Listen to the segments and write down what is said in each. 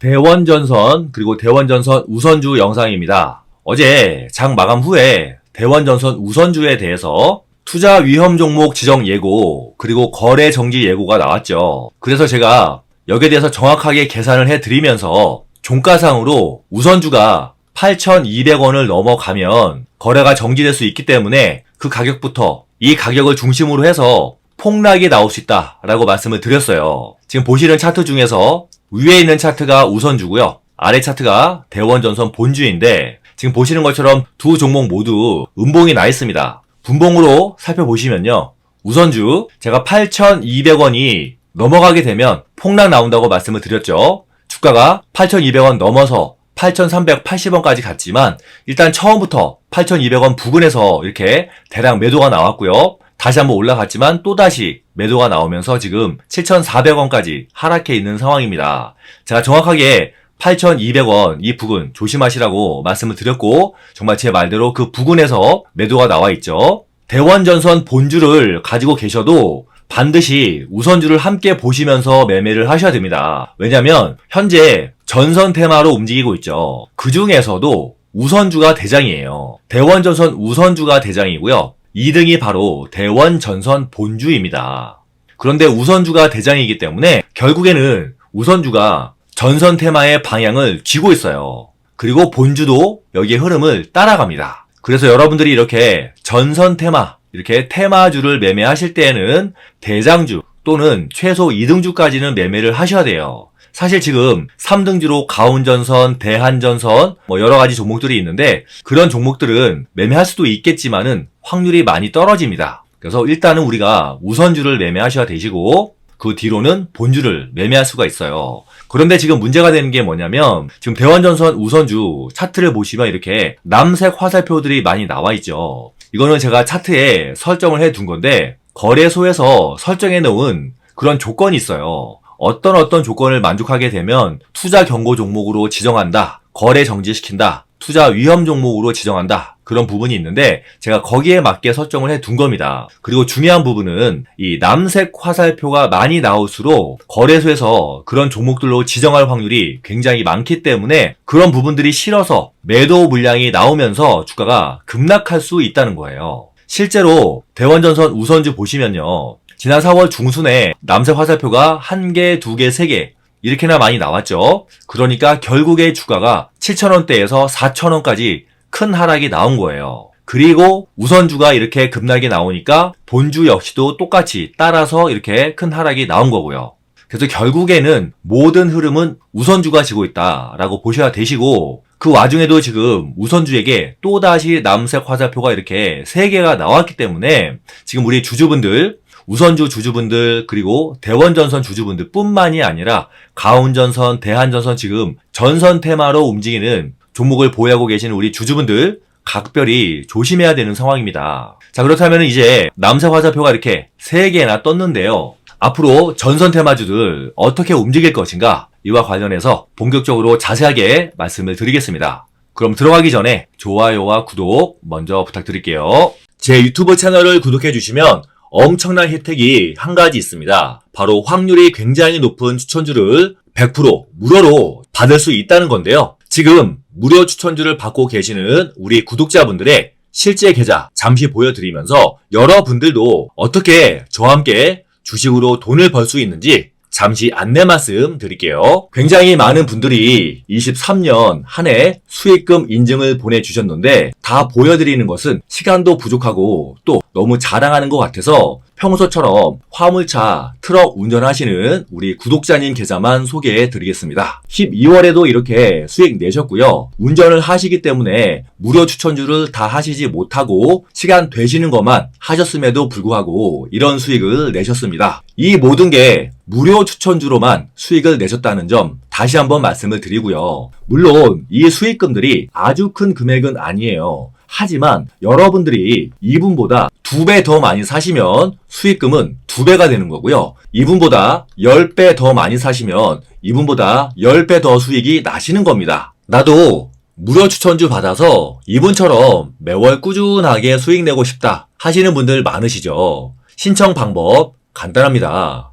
대원전선 그리고 대원전선 우선주 영상입니다. 어제 장 마감 후에 대원전선 우선주에 대해서 투자 위험 종목 지정 예고 그리고 거래 정지 예고가 나왔죠. 그래서 제가 여기에 대해서 정확하게 계산을 해드리면서 종가상으로 우선주가 8,200원을 넘어가면 거래가 정지될 수 있기 때문에 그 가격부터 이 가격을 중심으로 해서 폭락이 나올 수 있다라고 말씀을 드렸어요. 지금 보시는 차트 중에서 위에 있는 차트가 우선주고요. 아래 차트가 대원전선 본주인데 지금 보시는 것처럼 두 종목 모두 음봉이 나 있습니다. 분봉으로 살펴보시면요. 우선주 제가 8,200원이 넘어가게 되면 폭락 나온다고 말씀을 드렸죠. 주가가 8,200원 넘어서 8,380원까지 갔지만 일단 처음부터 8,200원 부근에서 이렇게 대량 매도가 나왔고요. 다시 한번 올라갔지만 또다시 매도가 나오면서 지금 7,400원까지 하락해 있는 상황입니다. 제가 정확하게 8,200원 이 부근 조심하시라고 말씀을 드렸고 정말 제 말대로 그 부근에서 매도가 나와 있죠. 대원전선 본주를 가지고 계셔도 반드시 우선주를 함께 보시면서 매매를 하셔야 됩니다. 왜냐하면 현재 전선 테마로 움직이고 있죠. 그 중에서도 우선주가 대장이에요. 대원전선 우선주가 대장이고요. 2등이 바로 대원 전선 본주입니다. 그런데 우선주가 대장이기 때문에 결국에는 우선주가 전선 테마의 방향을 쥐고 있어요. 그리고 본주도 여기에 흐름을 따라갑니다. 그래서 여러분들이 이렇게 전선 테마, 이렇게 테마주를 매매하실 때에는 대장주 또는 최소 2등주까지는 매매를 하셔야 돼요. 사실 지금 3등주로 가운전선, 대한전선, 뭐 여러 가지 종목들이 있는데 그런 종목들은 매매할 수도 있겠지만은 확률이 많이 떨어집니다. 그래서 일단은 우리가 우선주를 매매하셔야 되시고 그 뒤로는 본주를 매매할 수가 있어요. 그런데 지금 문제가 되는 게 뭐냐면 지금 대원전선 우선주 차트를 보시면 이렇게 남색 화살표들이 많이 나와 있죠. 이거는 제가 차트에 설정을 해 둔 건데 거래소에서 설정해 놓은 그런 조건이 있어요. 어떤 어떤 조건을 만족하게 되면 투자 경고 종목으로 지정한다. 거래 정지시킨다. 투자 위험 종목으로 지정한다. 그런 부분이 있는데 제가 거기에 맞게 설정을 해 둔 겁니다. 그리고 중요한 부분은 이 남색 화살표가 많이 나올수록 거래소에서 그런 종목들로 지정할 확률이 굉장히 많기 때문에 그런 부분들이 실어서 매도 물량이 나오면서 주가가 급락할 수 있다는 거예요. 실제로 대원전선 우선주 보시면요. 지난 4월 중순에 남색 화살표가 1개, 2개, 3개 이렇게나 많이 나왔죠. 그러니까 결국에 주가가 7,000원대에서 4,000원까지 큰 하락이 나온 거예요. 그리고 우선주가 이렇게 급락이 나오니까 본주 역시도 똑같이 따라서 이렇게 큰 하락이 나온 거고요. 그래서 결국에는 모든 흐름은 우선주가 지고 있다라고 보셔야 되시고 그 와중에도 지금 우선주에게 또다시 남색 화살표가 이렇게 3개가 나왔기 때문에 지금 우리 주주분들 우선주 주주분들 그리고 대원전선 주주분들 뿐만이 아니라 가운전선, 대한전선 지금 전선 테마로 움직이는 종목을 보유하고 계시는 우리 주주분들 각별히 조심해야 되는 상황입니다. 자 그렇다면 이제 남색 화살표가 이렇게 3개나 떴는데요. 앞으로 전선 테마주들 어떻게 움직일 것인가 이와 관련해서 본격적으로 자세하게 말씀을 드리겠습니다. 그럼 들어가기 전에 좋아요와 구독 먼저 부탁드릴게요. 제 유튜브 채널을 구독해 주시면 엄청난 혜택이 한 가지 있습니다. 바로 확률이 굉장히 높은 추천주를 100% 무료로 받을 수 있다는 건데요. 지금 무료 추천주를 받고 계시는 우리 구독자분들의 실제 계좌 잠시 보여드리면서 여러분들도 어떻게 저와 함께 주식으로 돈을 벌 수 있는지 잠시 안내 말씀 드릴게요. 굉장히 많은 분들이 23년 한 해 수익금 인증을 보내주셨는데 다 보여드리는 것은 시간도 부족하고 또 너무 자랑하는 것 같아서 평소처럼 화물차, 트럭 운전하시는 우리 구독자님 계좌만 소개해 드리겠습니다. 12월에도 이렇게 수익 내셨고요. 운전을 하시기 때문에 무료 추천주를 다 하시지 못하고 시간 되시는 것만 하셨음에도 불구하고 이런 수익을 내셨습니다. 이 모든 게 무료 추천주로만 수익을 내셨다는 점 다시 한번 말씀을 드리고요. 물론 이 수익금들이 아주 큰 금액은 아니에요. 하지만 여러분들이 이분보다 두 배 더 많이 사시면 수익금은 두 배가 되는 거고요. 이분보다 10배 더 많이 사시면 이분보다 10배 더 수익이 나시는 겁니다. 나도 무료 추천주 받아서 이분처럼 매월 꾸준하게 수익 내고 싶다 하시는 분들 많으시죠. 신청 방법 간단합니다.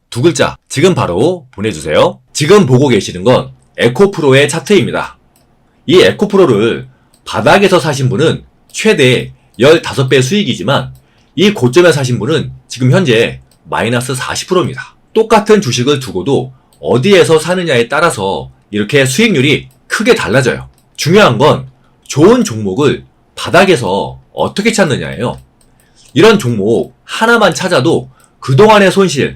두 글자 지금 바로 보내주세요. 지금 보고 계시는 건 에코프로의 차트입니다. 이 에코프로를 바닥에서 사신 분은 최대 15배 수익이지만 이 고점에 사신 분은 지금 현재 마이너스 40%입니다. 똑같은 주식을 두고도 어디에서 사느냐에 따라서 이렇게 수익률이 크게 달라져요. 중요한 건 좋은 종목을 바닥에서 어떻게 찾느냐예요. 이런 종목 하나만 찾아도 그동안의 손실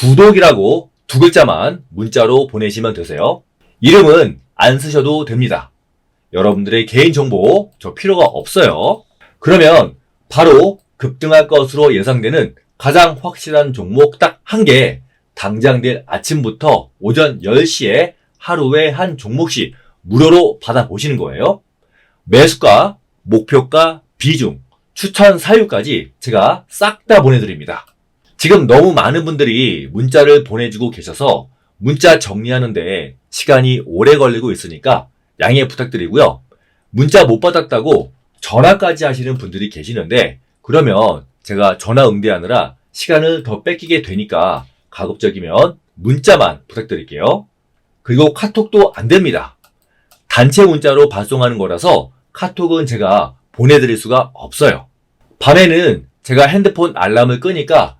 구독이라고 두 글자만 문자로 보내시면 되세요. 이름은 안 쓰셔도 됩니다. 여러분들의 개인정보 저 필요가 없어요. 그러면 바로 급등할 것으로 예상되는 가장 확실한 종목 딱 한 개, 당장 내일 아침부터 오전 10시에 하루에 한 종목씩 무료로 받아보시는 거예요. 매수가, 목표가, 비중, 추천 사유까지 제가 싹 다 보내드립니다. 지금 너무 많은 분들이 문자를 보내주고 계셔서 문자 정리하는데 시간이 오래 걸리고 있으니까 양해 부탁드리고요. 문자 못 받았다고 전화까지 하시는 분들이 계시는데 그러면 제가 전화 응대하느라 시간을 더 뺏기게 되니까 가급적이면 문자만 부탁드릴게요. 그리고 카톡도 안 됩니다. 단체 문자로 발송하는 거라서 카톡은 제가 보내드릴 수가 없어요. 밤에는 제가 핸드폰 알람을 끄니까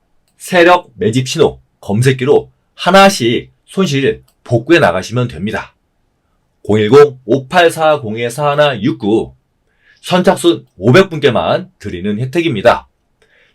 세력 매집 신호 검색기로 하나씩 손실 복구해 나가시면 됩니다. 010-5840-4169 선착순 500분께만 드리는 혜택입니다.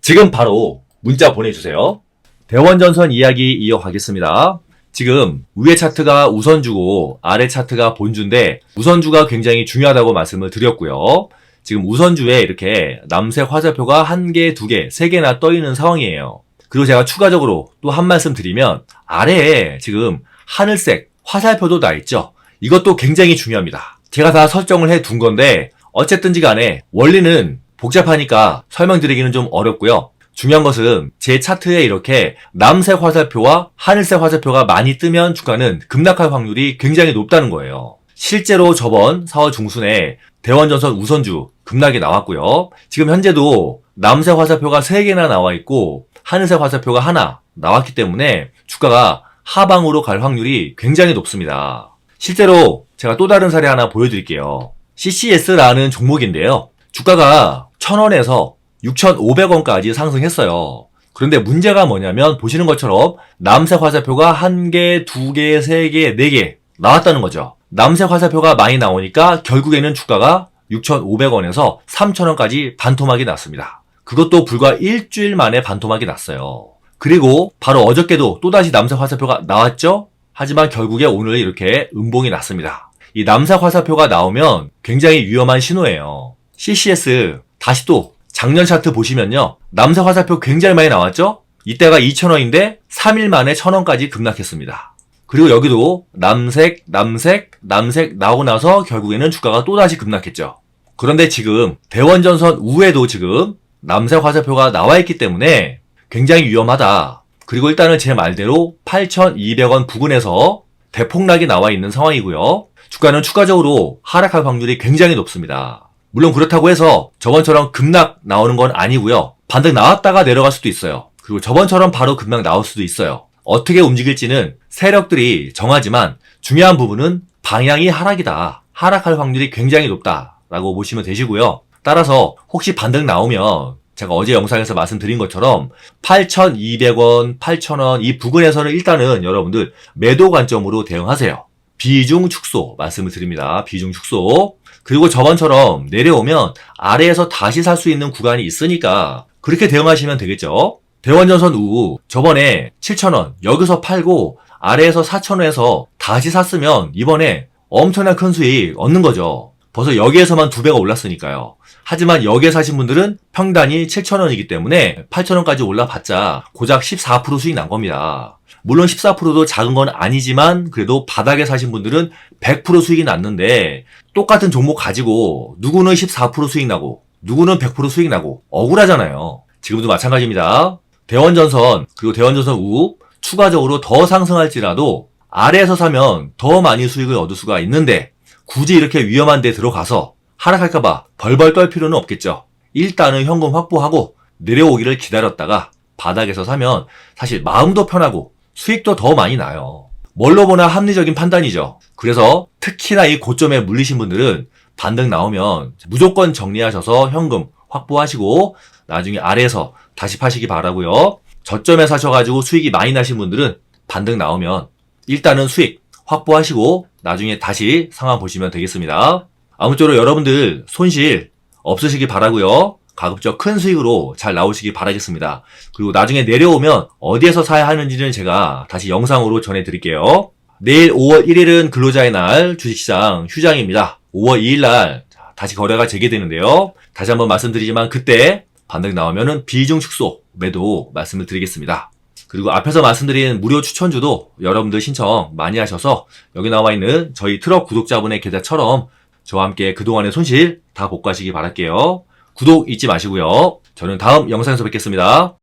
지금 바로 문자 보내주세요. 대원전선 이야기 이어가겠습니다. 지금 위에 차트가 우선주고 아래 차트가 본주인데 우선주가 굉장히 중요하다고 말씀을 드렸고요. 지금 우선주에 이렇게 남색 화살표가 한 개, 두 개, 세 개나 떠 있는 상황이에요. 그리고 제가 추가적으로 또 한 말씀 드리면 아래에 지금 하늘색 화살표도 나 있죠. 이것도 굉장히 중요합니다. 제가 다 설정을 해 둔 건데 어쨌든지 간에 원리는 복잡하니까 설명드리기는 좀 어렵고요. 중요한 것은 제 차트에 이렇게 남색 화살표와 하늘색 화살표가 많이 뜨면 주가는 급락할 확률이 굉장히 높다는 거예요. 실제로 저번 4월 중순에 대원전선 우선주 급락이 나왔고요. 지금 현재도 남색 화살표가 3개나 나와 있고 하늘색 화살표가 하나 나왔기 때문에 주가가 하방으로 갈 확률이 굉장히 높습니다. 실제로 제가 또 다른 사례 하나 보여드릴게요. CCS라는 종목인데요. 주가가 1000원에서 6,500원까지 상승했어요. 그런데 문제가 뭐냐면 보시는 것처럼 남색 화살표가 한 개, 두 개, 세 개, 네개 나왔다는 거죠. 남색 화살표가 많이 나오니까 결국에는 주가가 6,500원에서 3,000원까지 반토막이 났습니다. 그것도 불과 일주일 만에 반토막이 났어요. 그리고 바로 어저께도 또다시 남색 화살표가 나왔죠? 하지만 결국에 오늘 이렇게 음봉이 났습니다. 이 남색 화살표가 나오면 굉장히 위험한 신호예요. CCS 다시 또 작년 차트 보시면요. 남색 화살표 굉장히 많이 나왔죠? 이때가 2,000원인데 3일 만에 1,000원까지 급락했습니다. 그리고 여기도 남색, 남색, 남색 나오고 나서 결국에는 주가가 또다시 급락했죠. 그런데 지금 대원전선 우에도 지금 남색 화살표가 나와 있기 때문에 굉장히 위험하다. 그리고 일단은 제 말대로 8,200원 부근에서 대폭락이 나와 있는 상황이고요. 주가는 추가적으로 하락할 확률이 굉장히 높습니다. 물론 그렇다고 해서 저번처럼 급락 나오는 건 아니고요. 반등 나왔다가 내려갈 수도 있어요. 그리고 저번처럼 바로 급락 나올 수도 있어요. 어떻게 움직일지는 세력들이 정하지만 중요한 부분은 방향이 하락이다. 하락할 확률이 굉장히 높다라고 보시면 되시고요. 따라서 혹시 반등 나오면 제가 어제 영상에서 말씀드린 것처럼 8,200원, 8,000원 이 부근에서는 일단은 여러분들 매도 관점으로 대응하세요. 비중 축소 말씀을 드립니다. 비중 축소. 그리고 저번처럼 내려오면 아래에서 다시 살 수 있는 구간이 있으니까 그렇게 대응하시면 되겠죠. 대원전선 우 저번에 7,000원 여기서 팔고 아래에서 4,000원에서 다시 샀으면 이번에 엄청난 큰 수익 얻는 거죠. 벌써 여기에서만 두 배가 올랐으니까요. 하지만 여기에 사신 분들은 평단이 7,000원이기 때문에 8,000원까지 올라봤자 고작 14% 수익 난 겁니다. 물론 14%도 작은 건 아니지만 그래도 바닥에 사신 분들은 100% 수익이 났는데 똑같은 종목 가지고 누구는 14% 수익 나고 누구는 100% 수익 나고 억울하잖아요. 지금도 마찬가지입니다. 대원전선 그리고 대원전선 우 추가적으로 더 상승할지라도 아래에서 사면 더 많이 수익을 얻을 수가 있는데 굳이 이렇게 위험한 데 들어가서 하락할까봐 벌벌 떨 필요는 없겠죠. 일단은 현금 확보하고 내려오기를 기다렸다가 바닥에서 사면 사실 마음도 편하고 수익도 더 많이 나요. 뭘로 보나 합리적인 판단이죠. 그래서 특히나 이 고점에 물리신 분들은 반등 나오면 무조건 정리하셔서 현금 확보하시고 나중에 아래에서 다시 파시기 바라고요. 저점에 사셔가지고 수익이 많이 나신 분들은 반등 나오면 일단은 수익 확보하시고 나중에 다시 상황 보시면 되겠습니다. 아무쪼록 여러분들 손실 없으시기 바라고요. 가급적 큰 수익으로 잘 나오시기 바라겠습니다. 그리고 나중에 내려오면 어디에서 사야 하는지는 제가 다시 영상으로 전해드릴게요. 내일 5월 1일은 근로자의 날 주식시장 휴장입니다. 5월 2일 날 다시 거래가 재개되는데요. 다시 한번 말씀드리지만 그때 반등 나오면은 비중 축소 매도 말씀을 드리겠습니다. 그리고 앞에서 말씀드린 무료 추천주도 여러분들 신청 많이 하셔서 여기 나와 있는 저희 트럭 구독자분의 계좌처럼 저와 함께 그동안의 손실 다 복구하시기 바랄게요. 구독 잊지 마시고요. 저는 다음 영상에서 뵙겠습니다.